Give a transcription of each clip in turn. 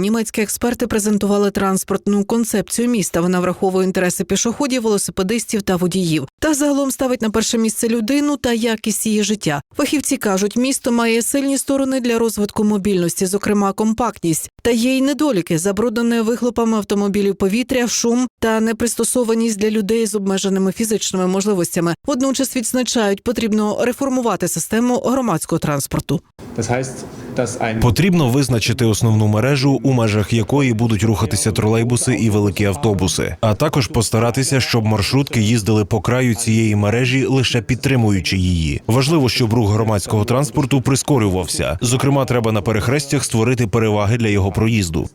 Німецькі експерти презентували транспортну концепцію міста. Вона враховує інтереси пішоходів, велосипедистів та водіїв. Та загалом ставить на перше місце людину та якість її життя. Фахівці кажуть, місто має сильні сторони для розвитку мобільності, зокрема компактність. Та є й недоліки, забруднене вихлопами автомобілів повітря, шум та непристосованість для людей з обмеженими фізичними можливостями. Водночас відзначають, потрібно реформувати систему громадського транспорту. Das heißt, Потрібно визначити основну мережу, у межах якої будуть рухатися тролейбуси і великі автобуси, а також постаратися, щоб маршрутки їздили по краю цієї мережі, лише підтримуючи її. Важливо, щоб рух громадського транспорту прискорювався. Зокрема, треба на перехрестях створити переваги для його проїзду.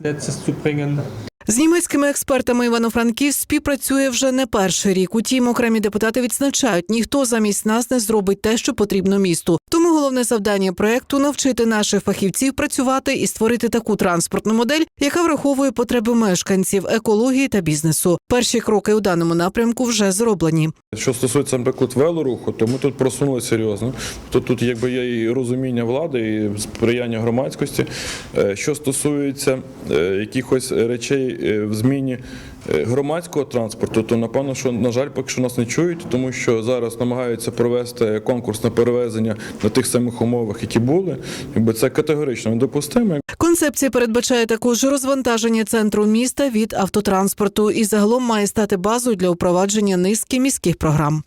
З німецькими експертами Івано-Франківськ співпрацює вже не перший рік. Утім, окремі депутати відзначають, ніхто замість нас не зробить те, що потрібно місту. Тому головне завдання проекту навчити наших фахівців працювати і створити таку транспортну модель, яка враховує потреби мешканців, екології та бізнесу. Перші кроки у даному напрямку вже зроблені. Що стосується, наприклад, велоруху, то ми тут просунули серйозно. То тут якби є і розуміння влади, і сприяння громадськості. Е, Що стосується е, якихось речей в зміні е, громадського транспорту, то напевно, що на жаль, поки що нас не чують, тому що зараз намагаються провести конкурс на перевезення на тих самих умовах, які були. Якби це категорично недопустимо. Концепція передбачає також розвантаження центру міста від автотранспорту і загалом має стати базою для впровадження низки міських програм.